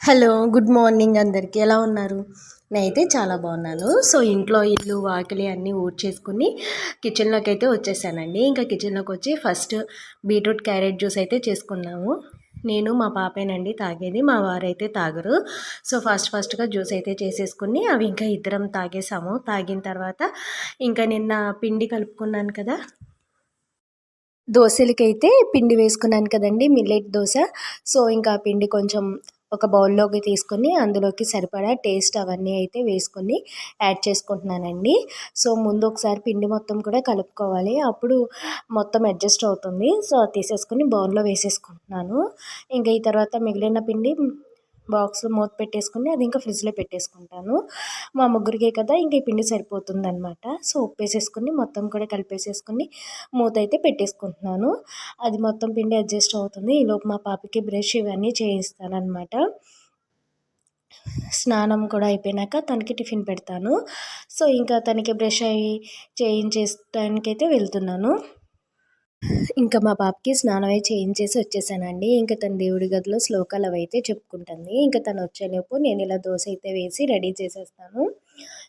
Hello good morning అందరికీ. ఎలా ఉన్నారు? నేనైతే చాలా బాగున్నాను. సో ఇంట్లో ఇల్లు వాకిలి అన్నీ ఊడ్చేసుకుని కిచెన్లోకి అయితే వచ్చేసానండి. ఇంకా కిచెన్లోకి వచ్చి ఫస్ట్ బీట్రూట్ క్యారెట్ జ్యూస్ అయితే చేసుకున్నాము. నేను మా పాపేనండి తాగేది మా వారైతే తాగరు. సో ఫస్ట్ ఫస్ట్గా జ్యూస్ అయితే చేసేసుకుని అవి ఇంకా ఇద్దరం తాగేసాము. తాగిన తర్వాత ఇంకా నిన్న పిండి కలుపుకున్నాను కదా. దోశలకైతే పిండి వేసుకున్నాను కదండి మిల్లెట్ దోశ. సో ఇంకా పిండి కొంచెం ఒక బౌల్లోకి తీసుకొని అందులోకి సరిపడా టేస్ట్ అవన్నీ అయితే వేసుకొని యాడ్ చేసుకుంటున్నానండి. సో ముందు ఒకసారి పిండి మొత్తం కూడా కలుపుకోవాలి. అప్పుడు మొత్తం అడ్జస్ట్ అవుతుంది. సో తీసేసుకొని బౌల్లో వేసేసుకుంటున్నాను. ఇంకా ఈ తర్వాత మిగిలిన పిండి బాక్స్ మూత పెట్టేసుకుని అది ఇంకా ఫ్రిడ్జ్లో పెట్టేసుకుంటాను. మా ముగ్గురికే కదా ఇంకా ఈ పిండి సరిపోతుంది అనమాట సో ఉప్పు వేసేసుకుని మొత్తం కూడా కలిపేసేసుకుని మూత అయితే పెట్టేసుకుంటున్నాను. అది మొత్తం పిండి అడ్జస్ట్ అవుతుంది. ఈలోపు మా పాపకి బ్రష్ ఇవన్నీ చేయిస్తాను అనమాట స్నానం కూడా అయిపోయినాక తనకి టిఫిన్ పెడతాను. సో ఇంకా తనకి బ్రష్ అయ్యి చేయించేటానికైతే వెళ్తున్నాను. ఇంకా మా పాపకి స్నానం అయి చేయించేసి వచ్చేసానండి. ఇంకా తన దేవుడి గదిలో శ్లోకాలు అవి అయితే చెప్పుకుంటుంది. ఇంకా తను వచ్చేలోపు నేను ఇలా దోశ అయితే వేసి రెడీ చేసేస్తాను.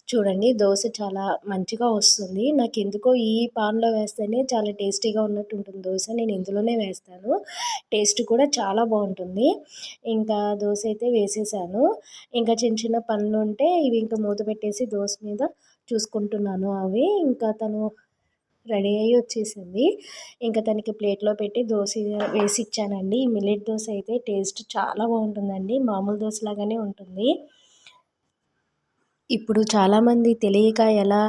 చూడండి దోశ చాలా మంచిగా వస్తుంది. నాకు ఎందుకో ఈ పాన్లో వేస్తేనే చాలా టేస్టీగా ఉన్నట్టు ఉంటుంది దోశ. నేను ఇందులోనే వేస్తాను. టేస్ట్ కూడా చాలా బాగుంటుంది. ఇంకా దోశ అయితే వేసేసాను. ఇంకా చిన్న చిన్న పనులు ఉంటే ఇవి ఇంకా మూత పెట్టేసి దోశ మీద చూసుకుంటున్నాను అవి. ఇంకా తను రెడీ అయ్యి వచ్చేసింది. ఇంకా తనకి ప్లేట్లో పెట్టి దోశ వేసి ఇచ్చానండి. ఈ మిల్లెట్ దోశ అయితే టేస్ట్ చాలా బాగుంటుందండి. మామూలు దోశ లాగానే ఉంటుంది. ఇప్పుడు చాలామంది తెలియక ఎలా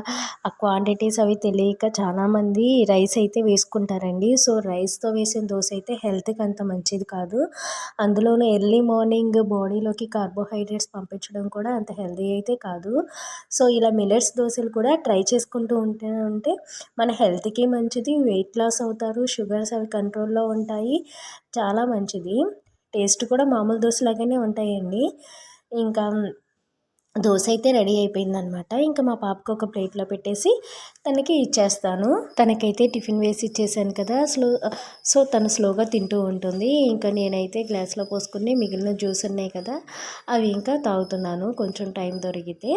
ఆ క్వాంటిటీస్ అవి తెలియక చాలామంది రైస్ అయితే వేసుకుంటారండి. సో రైస్తో వేసిన దోశ అయితే హెల్త్కి అంత మంచిది కాదు. అందులోనూ ఎర్లీ మార్నింగ్ బాడీలోకి కార్బోహైడ్రేట్స్ పంపించడం కూడా అంత హెల్దీ అయితే కాదు. సో ఇలా మిల్లెట్స్ దోశలు కూడా ట్రై చేసుకుంటూ ఉంటే ఉంటే మన హెల్త్కి మంచిది వెయిట్ లాస్ అవుతారు షుగర్స్ అవి కంట్రోల్లో ఉంటాయి చాలా మంచిది. టేస్ట్ కూడా మామూలు దోశ లాగానే ఉంటాయండి. ఇంకా దోశ అయితే రెడీ అయిపోయిందనమాట. ఇంకా మా పాపకు ఒక ప్లేట్లో పెట్టేసి తనకి ఇచ్చేస్తాను. తనకైతే టిఫిన్ వేసి ఇచ్చేసాను కదా స్లో సో తను స్లోగా తింటూ ఉంటుంది. ఇంకా నేనైతే గ్లాస్లో పోసుకుని మిగిలిన జ్యూస్ ఉన్నాయి కదా అవి ఇంకా తాగుతున్నాను కొంచెం టైం దొరికితే.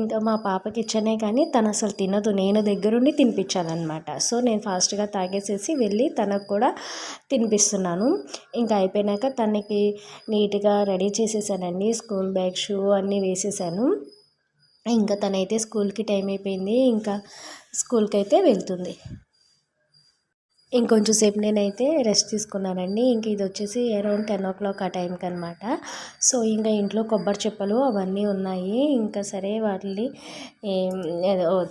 ఇంకా మా పాపకి ఇచ్చానే కానీ తను అసలు తినదు. నేను దగ్గరుండి తినిపించాలన్నమాట సో నేను ఫాస్ట్గా తాగేసేసి వెళ్ళి తనకు కూడా తినిపిస్తున్నాను. ఇంకా అయిపోయినాక తనకి నీట్గా రెడీ చేసేసానండి. స్కూల్ బ్యాగ్ షూ అన్నీ వేసేసాను. చేశాను. ఇంకా తనైతే స్కూల్కి టైం అయిపోయింది. ఇంకా స్కూల్కి అయితే వెళ్తుంది. ఇంకొంచెం సేపు నేనైతే రెస్ట్ తీసుకున్నానండి. ఇంక ఇది వచ్చేసి అరౌండ్ టెన్ ఓ క్లాక్ ఆ టైంకి అనమాట సో ఇంకా ఇంట్లో కొబ్బరి చెప్పలు అవన్నీ ఉన్నాయి. ఇంకా సరే వాటిని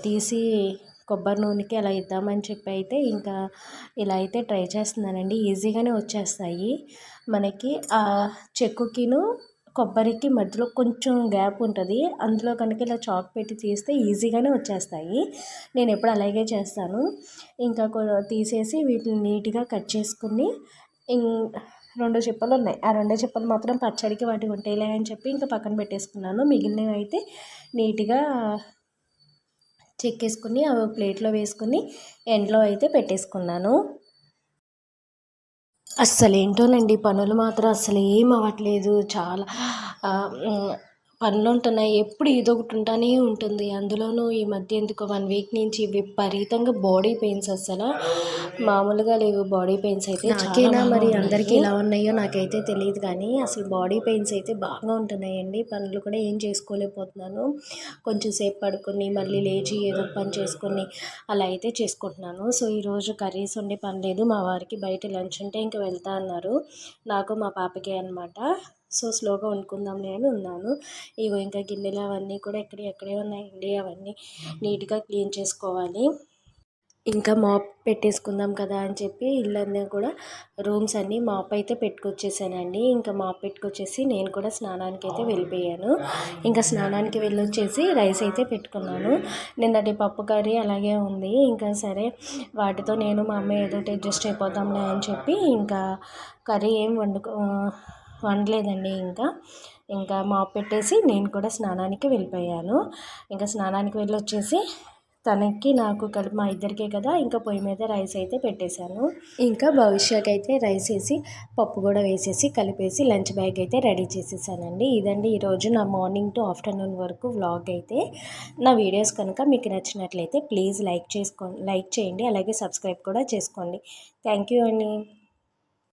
తీసి కొబ్బరి నూనెకి అలా ఇద్దామని చెప్పి అయితే ఇంకా ఇలా అయితే ట్రై చేస్తున్నానండి. ఈజీగానే వచ్చేస్తాయి. మనకి ఆ చెక్కుకిను కొబ్బరికి మధ్యలో కొంచెం గ్యాప్ ఉంటుంది. అందులో కనుక ఇలా చాక్ పెట్టి తీస్తే ఈజీగానే వచ్చేస్తాయి. నేను ఎప్పుడు అలాగే చేస్తాను. ఇంకా తీసేసి వీటిని నీట్గా కట్ చేసుకుని రెండు చెప్పలు ఉన్నాయి. ఆ రెండు చెప్పలు మాత్రం పచ్చడికి వాటి ఉంటాయిలే అని చెప్పి ఇంకా పక్కన పెట్టేసుకున్నాను. మిగిలినవి అయితే నీట్గా చెక్కేసుకుని అవి ప్లేట్లో వేసుకుని ఎండలో అయితే పెట్టేసుకున్నాను. అస్సలు ఏంటోనండి పనులు మాత్రం అస్సలు ఏం అవ్వట్లేదు. చాలా పనులు ఉంటున్నాయి ఎప్పుడు ఏదో ఒకటి ఉంటానే ఉంటుంది. అందులోనూ ఈ మధ్య ఎందుకో వన్ వీక్ నుంచి విపరీతంగా బాడీ పెయిన్స్ అసలు మామూలుగా లేవు. బాడీ పెయిన్స్ అయితే నాకేనా మరి? అందరికీ ఎలా ఉన్నాయో నాకైతే తెలియదు కానీ అసలు బాడీ పెయిన్స్ అయితే బాగా ఉంటున్నాయండి. పనులు కూడా ఏం చేసుకోలేకపోతున్నాను. కొంచెం సేపు పడుకొని మళ్ళీ లేచి ఏదో పని చేసుకొని అలా అయితే చేసుకుంటున్నాను. సో ఈరోజు కర్రీస్ ఉండే పని లేదు. మా వారికి బయట లంచ్ ఉంటే ఇంకా వెళ్తా అన్నారు. నాకు మా పాపకి అనమాట సో స్లోగా వండుకుందాంలే అని ఉన్నాను. ఇగో ఇంకా గిన్నెలు అవన్నీ కూడా ఎక్కడ ఎక్కడే ఉన్నాయండి. అవన్నీ నీట్గా క్లీన్ చేసుకోవాలి. ఇంకా మాప్ పెట్టేసుకుందాం కదా అని చెప్పి ఇల్లంతా కూడా రూమ్స్ అన్నీ మాప్ అయితే పెట్టుకొచ్చేసానండి. ఇంకా మాప్ పెట్టుకొచ్చేసి నేను కూడా స్నానానికి అయితే వెళ్ళిపోయాను. ఇంకా స్నానానికి వెళ్ళొచ్చేసి రైస్ అయితే పెట్టుకున్నాను. నిన్నటి పప్పు కర్రీ అలాగే ఉంది. ఇంకా సరే వాటితో నేను మా అమ్మ ఏదో అడ్జస్ట్ అయిపోదాంలే అని చెప్పి ఇంకా కర్రీ ఏం వండుకో వండలేదండి ఇంకా. ఇంకా మాప్ పెట్టేసి నేను కూడా స్నానానికి వెళ్ళిపోయాను. ఇంకా స్నానానికి వెళ్ళి వచ్చేసి తనకి నాకు కలిపి మా ఇద్దరికే కదా ఇంకా పొయ్యి మీద రైస్ అయితే పెట్టేశాను. ఇంకా భవిష్యత్ అయితే రైస్ వేసి పప్పు కూడా వేసేసి కలిపేసి లంచ్ బ్యాగ్ అయితే రెడీ చేసేసానండి. ఇదండి ఈరోజు నా మార్నింగ్ టు ఆఫ్టర్నూన్ వరకు వ్లాగ్ అయితే. నా వీడియోస్ కనుక మీకు నచ్చినట్లయితే ప్లీజ్ లైక్ చేసుకోండి లైక్ చేయండి. అలాగే సబ్స్క్రైబ్ కూడా చేసుకోండి. థ్యాంక్ యూ అండి.